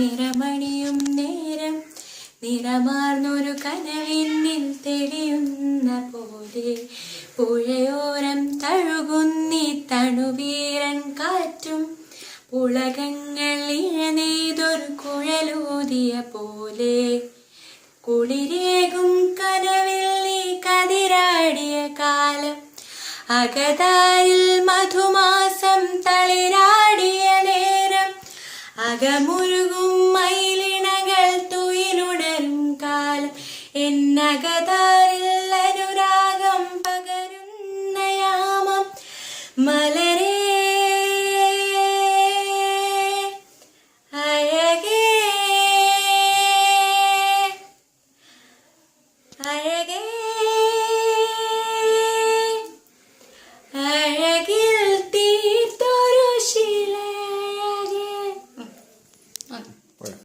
നിറമണിയും നേരം നിറമാർന്നൊരു കനവിന്നിൽ തെളിയുന്ന പോലെ പുഴയോരം തഴുകുന്നി തണുവീരൻ കാറ്റും പുളകങ്ങൾ ഇഴനെയ്തൊരു കുഴലൂതിയ പോലെ കുളിരേകും കനവിൽ നീ കതിരാടിയ കാലം അകതായിൽ മധുമാസം തളിരാടിയ നേരം അകമുരുകും എന്നകതാരിൽ അനുരാഗം പകരുന്ന മലരേ. അഴകേ. അഴകേ.